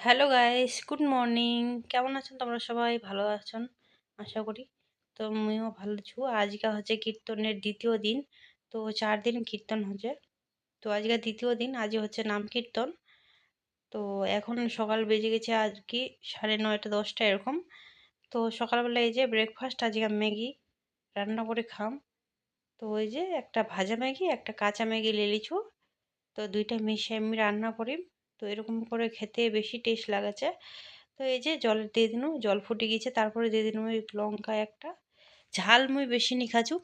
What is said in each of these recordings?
Hello guys good morning কেমন আছেন তোমরা সবাই? ভালো আছেন? আশা করি। তো আমিও ভালো আছি। আজকে হচ্ছে কীর্তনের দ্বিতীয় দিন। তো চার দিন কীর্তন হচ্ছে। তো আজকে দ্বিতীয় দিন। আজ হচ্ছে নাম কীর্তন। তো এখন সকাল বেজে গেছে আজ কি, সাড়ে নয়টা, দশটা এরকম। তো সকালবেলা এই যে ব্রেকফাস্ট আজকে ম্যাগি রান্না করে খাম। তো ওই যে একটা ভাজা ম্যাগি, একটা কাঁচা ম্যাগি লিলিছু তো দুইটা মিশিয়ে আমি রান্না করি। তো এরকম করে খেতে বেশি টেস্ট লাগাচ্ছে। তো এই যে জল দিয়ে দিন, জল ফুটে গিয়েছে, তারপরে দিয়ে দিন ওই লঙ্কা একটা। ঝাল মুই বেশি নি খাচু।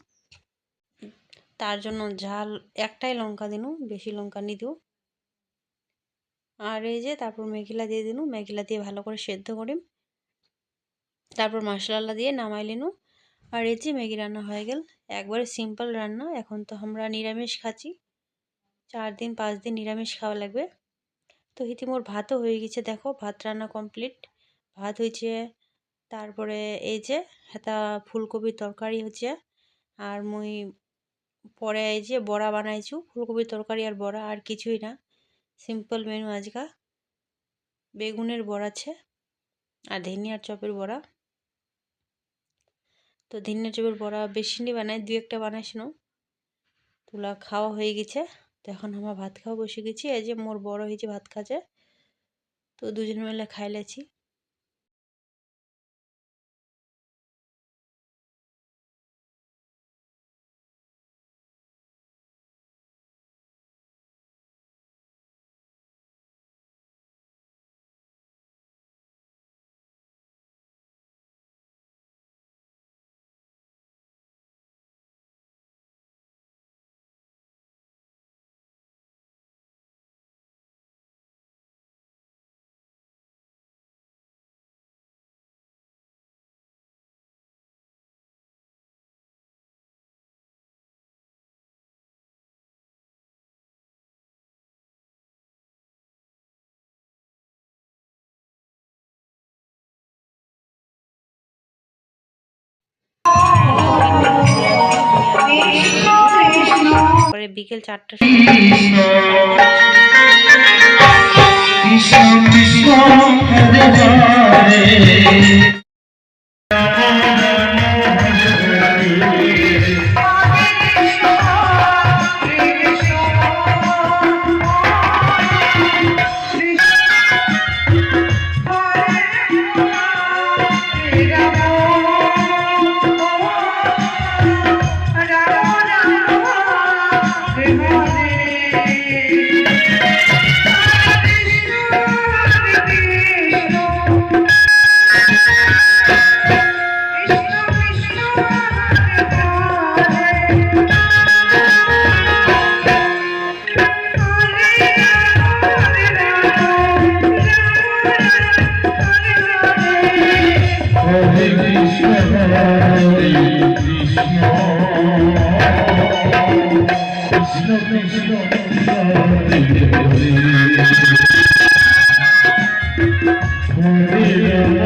তার জন্য ঝাল একটাই লঙ্কা দিনু, বেশি লঙ্কা নি দিও। আর এই যে তারপর মেঘিলা দিয়ে দিনু, মেঘিলা দিয়ে ভালো করে সেদ্ধ করিম। তারপর মশলা দিয়ে নামাই লিনু আর এই যে ম্যাগি রান্না হয়ে গেল। একবারে সিম্পল রান্না। এখন তো আমরা নিরামিষ খাচ্ছি। চার দিন, পাঁচ দিন নিরামিষ খাওয়া লাগবে। তো মোর ভাতও হয়ে গেছে, দেখো, ভাত রান্না কমপ্লিট ভাত হয়েছে, তারপরে এই যে হেতা ফুলকপির তরকারি হচ্ছে, আর মুই পরে এই যে বড়া বানাইছু, ফুলকপির তরকারি আর বড়া, আর কিছুই না। সিম্পল মেনু আজকা। বেগুনের বড়া আছে, আর ধনিয়ার চপের বড়া। তো ধনিয়ার চপের বড়া বেশি নি বানাই দু একটা বানাইছিল তুলা খাওয়া হয়ে গেছে। তো এখন আমরা ভাত খাওয়া বসে গেছি। এই যে মোর বড় হয়েছে ভাত খাচ্ছে তো দুজন মিলে খাইলেছি। পরে বিকেল চারটার সময়। Amém, amém. Amém.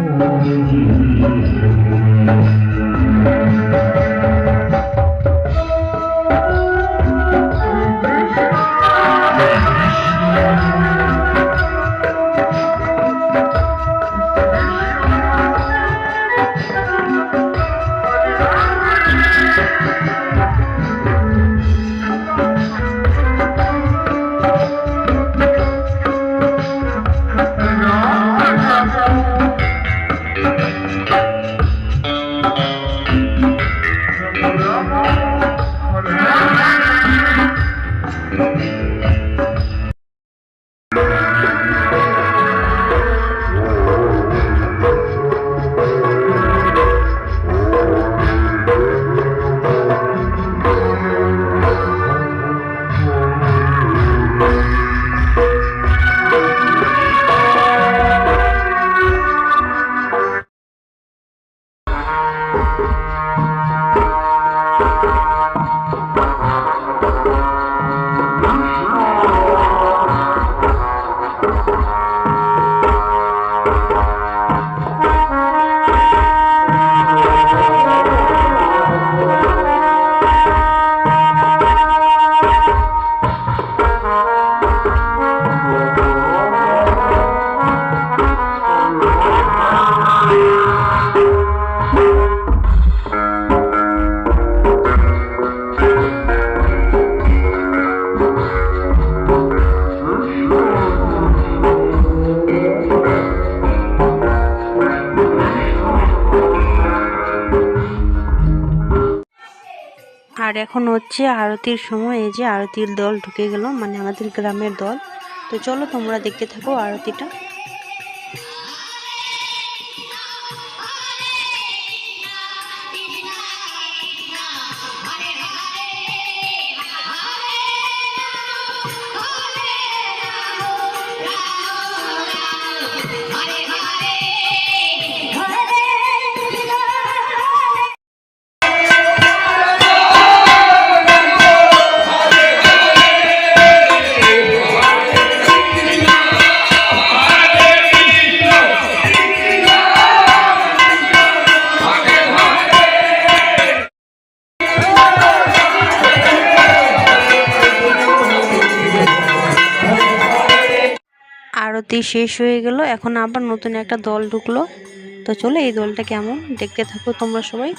Mm-hmm. আর এখন হচ্ছে আরতির সময়, এই যে আরতির দল ঢুকে গেল মানে আমাদের গ্রামের দল। তো চলো তোমরা দেখতে থাকো আরতিটা। আরতি শেষ হয়ে গেল। এখন আবার নতুন একটা দল ঢুকলো। তো চলো এই দলটা কেমন? দেখতে থাকো তোমরা সবাই।